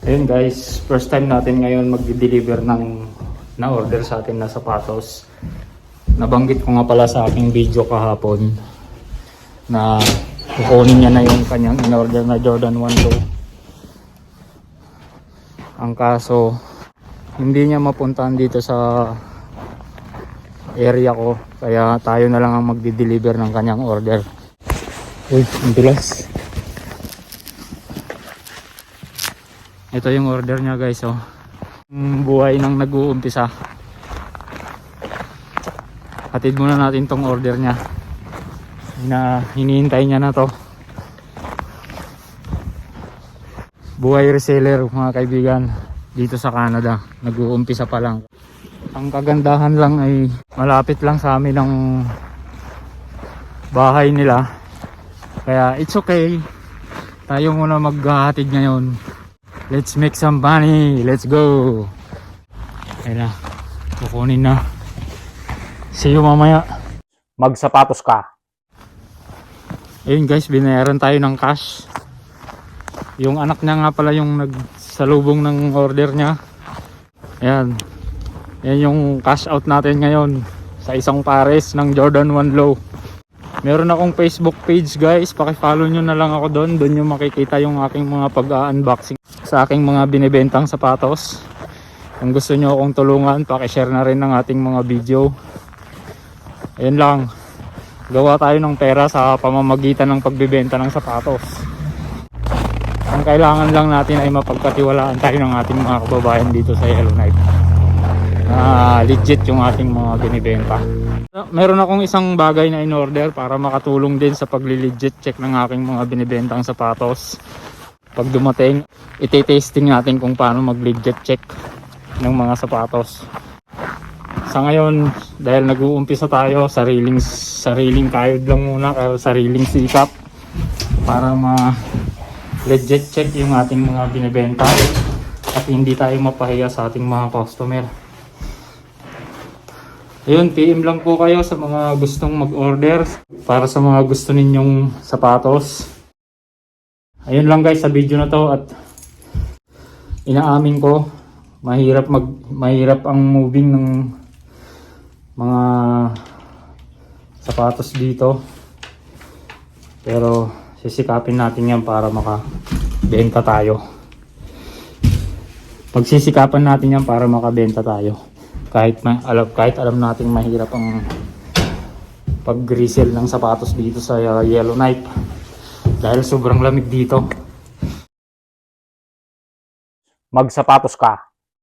Ayun guys, first time natin ngayon mag-deliver ng na-order sa atin na sapatos. Nabanggit ko nga pala sa aking video kahapon na kukunin niya na yung kanyang in-order na Jordan 1 Low. Ang kaso, hindi niya mapuntahan dito sa area ko. Kaya tayo na lang ang magdi-deliver ng kanyang order. Uy, ang bilas. Ito yung order niya guys oh. Buhay nang nag-uumpisa. Hatid muna natin tong order niya. Na hinihintay niya na to. Buhay reseller mga kaibigan dito sa Canada. Nag-uumpisa pa lang. Ang kagandahan lang ay malapit lang sa amin ang bahay nila. Kaya it's okay. Tayo muna maghahatid ngayon. Let's make some money. Let's go. Ayun na. Kukunin na. See you mamaya. Magsapatos ka. Ayun guys, binayaran tayo ng cash. Yung anak niya nga pala yung nagsalubong ng order niya. Ayan. Yan yung cash out natin ngayon sa isang pares ng Jordan 1 Low. Meron akong Facebook page guys, paki-follow nyo na lang ako doon. Doon nyo makikita yung aking mga pag-unboxing sa aking mga binibentang sapatos. Kung gusto nyo akong tulungan, paki-share na rin ng ating mga video. Ayun lang. Gawa tayo ng pera sa pamamagitan ng pagbibenta ng sapatos. Ang kailangan lang natin ay mapagkatiwalaan tayo ng ating mga kababayan dito sa Yellowknife. Na legit yung ating mga binibenta. Meron akong isang bagay na in-order para makatulong din sa pagli-legit check ng aking mga binibentang sapatos. Pag dumating, iti-tasting natin kung paano mag-legit check ng mga sapatos. Sa ngayon, dahil nag-uumpisa tayo, sariling sariling kayod lang muna, kaya sariling sikap para ma legit check yung ating mga binibenta at hindi tayo mapahiya sa ating mga customer. Ayun, PM lang po kayo sa mga gustong mag-order para sa mga gusto ninyong sapatos. Ayun lang guys sa video na to at inaamin ko mahirap mag mahirap ang moving ng mga sapatos dito. Pero sisikapin natin yan para makabenta tayo. Pagsisikapan natin yan para makabenta tayo kahit ma alam kahit alam nating mahirap ang pag-resell ng sapatos dito sa uh, Yellowknife dahil sobrang lamig dito. Magsapatos ka.